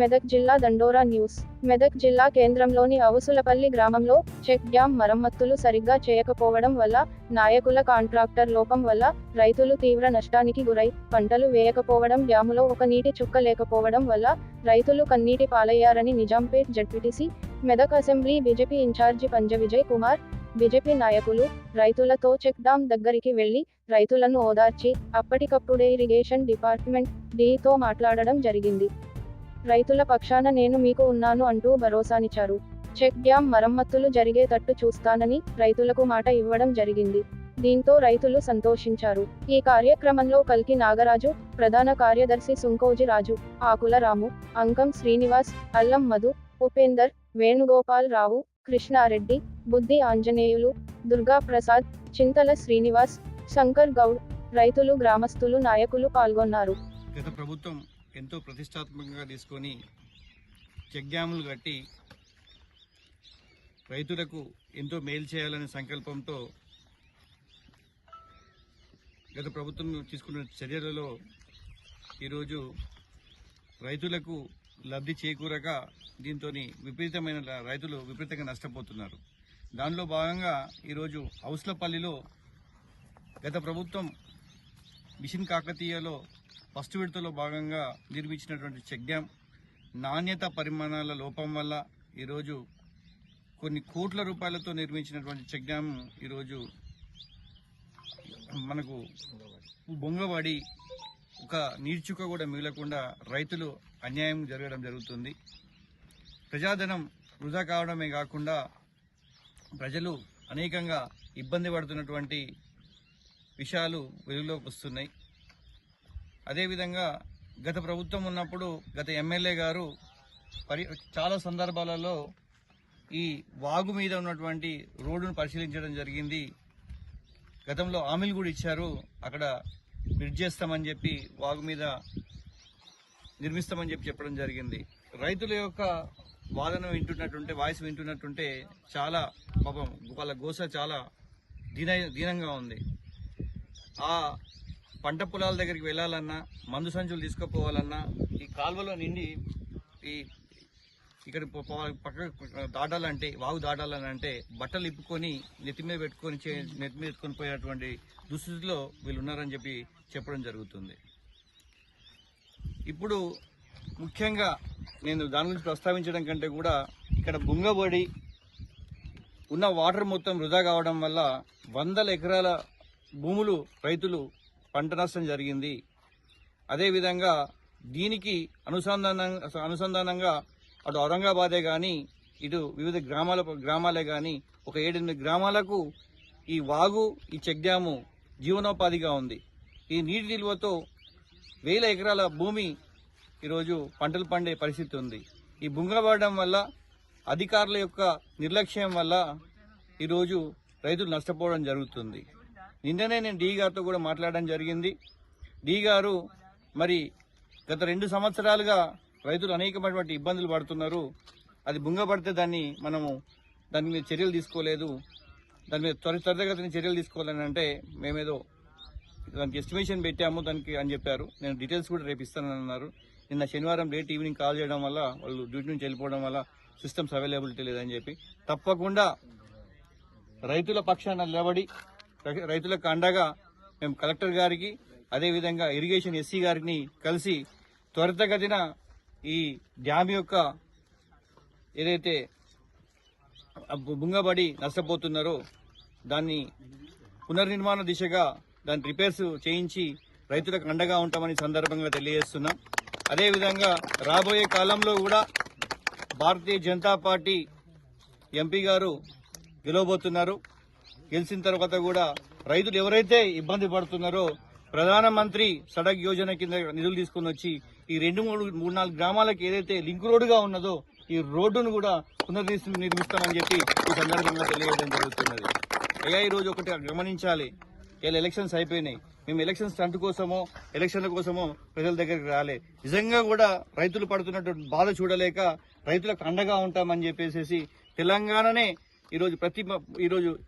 మెదక్ జిల్లా దండోరా న్యూస్. మెదక్ జిల్లా కేంద్రంలోని అవుసులపల్లి గ్రామంలో చెక్ డ్యాం మరమ్మతులు సరిగ్గా చేయకపోవడం వల్ల నాయకుల కాంట్రాక్టర్ లోపం వల్ల రైతులు తీవ్ర నష్టానికి గురై పంటలు వేయకపోవడం డ్యాములో ఒక నీటి చుక్క లేకపోవడం వల్ల రైతులు కన్నీటి పాలయ్యారని Nizampet ZPTC Medak assembly BJP incharge Panja Vijay Kumar BJP నాయకులు రైతులతో చెక్ డ్యాం దగ్గరికి వెళ్ళి రైతులను ఓదార్చి అప్పటికప్పుడే ఇరిగేషన్ డిపార్ట్మెంట్ డీతో మాట్లాడడం జరిగింది. రైతుల పక్షాన నేను మీకు ఉన్నాను అంటూ భరోసానిచ్చారు. చెక్ డ్యాం మరమ్మతులు జరిగేటట్టు చూస్తానని రైతులకు మాట ఇవ్వడం జరిగింది. దీంతో రైతులు సంతోషించారు. ఈ కార్యక్రమంలో కల్కి నాగరాజు ప్రధాన కార్యదర్శి సుంకోజి రాజు ఆకుల రాము అంకం శ్రీనివాస్ అల్లం మధు ఉపేందర్ వేణుగోపాల్ రావు కృష్ణారెడ్డి బుద్ధి ఆంజనేయులు దుర్గా ప్రసాద్ చింతల శ్రీనివాస్ శంకర్ గౌడ్ రైతులు గ్రామస్తులు నాయకులు పాల్గొన్నారు. గత ప్రభుత్వం ఎంతో ప్రతిష్టాత్మకంగా తీసుకొని చెక్ డ్యాములు కట్టి రైతులకు ఎంతో మేలు చేయాలనే సంకల్పంతో గత ప్రభుత్వం తీసుకున్న చర్యలలో ఈరోజు రైతులకు లబ్ధి చేకూరక దీంతో విపరీతమైన రైతులు విపరీతంగా నష్టపోతున్నారు. దానిలో భాగంగా ఈరోజు హౌస్లపల్లిలో గత ప్రభుత్వం మిషన్ కాకతీయలో ఫస్ట్ విడతలో భాగంగా నిర్మించినటువంటి చెక్ డ్యాం నాణ్యత పరిమాణాల లోపం వల్ల ఈరోజు కొన్ని కోట్ల రూపాయలతో నిర్మించినటువంటి చెక్ డ్యాం ఈరోజు మనకు బొంగబడి ఒక నీర్చుక కూడా మిగలకుండా రైతులు అన్యాయం జరగడం జరుగుతుంది. ప్రజాధనం వృధా కావడమే కాకుండా ప్రజలు అనేకంగా ఇబ్బంది పడుతున్నటువంటి విషయాలు వెలుగులోకి వస్తున్నాయి. అదేవిధంగా గత ప్రభుత్వం ఉన్నప్పుడు గత ఎమ్మెల్యే గారు పరి చాలా సందర్భాలలో ఈ వాగు మీద ఉన్నటువంటి రోడ్డును పరిశీలించడం జరిగింది. గతంలో హామీలు కూడా ఇచ్చారు. అక్కడ బ్రిడ్జ్ చేస్తామని చెప్పి వాగు మీద నిర్మిస్తామని చెప్పి చెప్పడం జరిగింది. రైతుల యొక్క వాదన వింటున్నట్టుంటే వాయిస్ వింటున్నట్టుంటే చాలా పాపం వాళ్ళ గోస చాలా దీన దీనంగా ఉంది. ఆ పంట పొలాల దగ్గరికి వెళ్ళాలన్నా మందు సంచులు తీసుకుపోవాలన్నా ఈ కాలువలో నిండి ఈ ఇక్కడ పక్క దాటాలంటే వాగు దాటాలని అంటే బట్టలు ఇప్పుకొని నెత్తి మీద పెట్టుకొని నెత్తి మీద పెట్టుకొని పోయినటువంటి దుస్థితిలో వీళ్ళు ఉన్నారని చెప్పి చెప్పడం జరుగుతుంది. ఇప్పుడు ముఖ్యంగా నేను దాని గురించి ప్రస్తావించడం కంటే కూడా ఇక్కడ బుంగబడి ఉన్న వాటర్ మొత్తం వృధా కావడం వల్ల వందల ఎకరాల భూములు రైతులు పంట నష్టం జరిగింది. అదేవిధంగా దీనికి అనుసంధానం అనుసంధానంగా అటు ఔరంగాబాదే కానీ ఇటు వివిధ గ్రామాల గ్రామాలే కానీ ఒక ఏడెనిమిది గ్రామాలకు ఈ వాగు ఈ చెక్ డ్యాము జీవనోపాధిగా ఉంది. ఈ నీటి నిల్వతో వేల ఎకరాల భూమి ఈరోజు పంటలు పండే పరిస్థితి ఉంది. ఈ బుంగబడడం వల్ల అధికారుల యొక్క నిర్లక్ష్యం వల్ల ఈరోజు రైతులు నష్టపోవడం జరుగుతుంది. నిన్ననే నేను డి గారితో కూడా మాట్లాడడం జరిగింది. డి గారు మరి గత రెండు సంవత్సరాలుగా రైతులు అనేకమైనటువంటి ఇబ్బందులు పడుతున్నారు. అది బుంగపడితే దాన్ని మనము దాని మీద చర్యలు తీసుకోలేదు. దాని మీద త్వర త్వరితగతిని చర్యలు తీసుకోవాలని అంటే మేమేదో దానికి ఎస్టిమేషన్ పెట్టాము దానికి అని చెప్పారు. నేను డీటెయిల్స్ కూడా రేపు ఇస్తానని అన్నారు. నిన్న శనివారం లేట్ ఈవినింగ్ కాల్ చేయడం వల్ల వాళ్ళు డ్యూటీ నుంచి వెళ్ళిపోవడం వల్ల సిస్టమ్స్ అవైలబిలిటీ లేదని చెప్పి తప్పకుండా రైతుల పక్షాన నిలబడి రైతులకు అండగా మేము కలెక్టర్ గారికి అదేవిధంగా ఇరిగేషన్ ఎస్సీ గారిని కలిసి త్వరితగతిన ఈ డ్యామ్ యొక్క ఏదైతే బుంగబడి నష్టపోతున్నారో దాన్ని పునర్నిర్మాణ దిశగా దాని రిపేర్స్ చేయించి రైతులకు అండగా ఉంటామని సందర్భంగా తెలియజేస్తున్నాం. అదేవిధంగా రాబోయే కాలంలో కూడా భారతీయ జనతా పార్టీ ఎంపీ గారు గెలవబోతున్నారు. గెలిచిన తర్వాత కూడా రైతులు ఎవరైతే ఇబ్బంది పడుతున్నారో ప్రధానమంత్రి సడక్ యోజన కింద నిధులు తీసుకుని వచ్చి ఈ రెండు మూడు మూడు నాలుగు గ్రామాలకు ఏదైతే లింక్ రోడ్డుగా ఉన్నదో ఈ రోడ్డును కూడా పునర్నిర్మి నిర్మిస్తామని చెప్పి ఈ సందర్భంగా తెలియజేయడం జరుగుతున్నది. అయ్యా ఈ రోజు ఒకటి గమనించాలి. ఇలా ఎలక్షన్స్ అయిపోయినాయి. మేము ఎలక్షన్ స్టంట్ కోసమో ఎలక్షన్ల కోసమో ప్రజల దగ్గరికి రాలే. నిజంగా కూడా రైతులు పడుతున్నటువంటి బాధ చూడలేక రైతులకు అండగా ఉంటామని చెప్పేసి తెలంగాణనే ఈరోజు ప్రతి మ-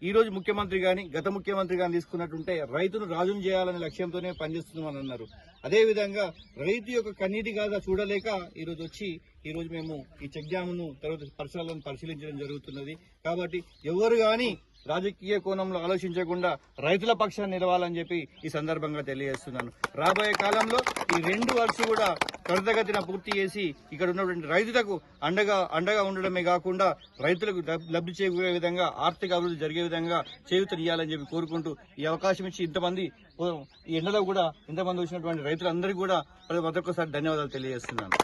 ఈరోజు ముఖ్యమంత్రి కానీ గత ముఖ్యమంత్రి కానీ తీసుకున్నట్టుంటే రైతును రాజును చేయాలనే లక్ష్యంతోనే పనిచేస్తున్నామని అన్నారు. అదేవిధంగా రైతు యొక్క కన్నీటి గాథ చూడలేక ఈరోజు వచ్చి ఈరోజు మేము ఈ చెక్ డ్యామ్ను తర్వాత పరిసరాలను పరిశీలించడం జరుగుతున్నది. కాబట్టి ఎవరు కానీ రాజకీయ కోణంలో ఆలోచించకుండా రైతుల పక్షాన్ని నిలవాలని చెప్పి ఈ సందర్భంగా తెలియజేస్తున్నాను. రాబోయే కాలంలో ఈ రెండు వరుస కూడా త్వరితగతిన పూర్తి చేసి ఇక్కడ ఉన్నటువంటి రైతులకు అండగా అండగా ఉండడమే కాకుండా రైతులకు లబ్ధి చేకూరే విధంగా ఆర్థిక అభివృద్ధి జరిగే విధంగా చేయూతనియాలని చెప్పి కోరుకుంటూ ఈ అవకాశం ఇచ్చి ఇంతమంది ఈ ఎండలో కూడా ఇంతమంది వచ్చినటువంటి రైతులందరికీ కూడా ప్రతి ఒక్కసారి ధన్యవాదాలు తెలియజేస్తున్నాను.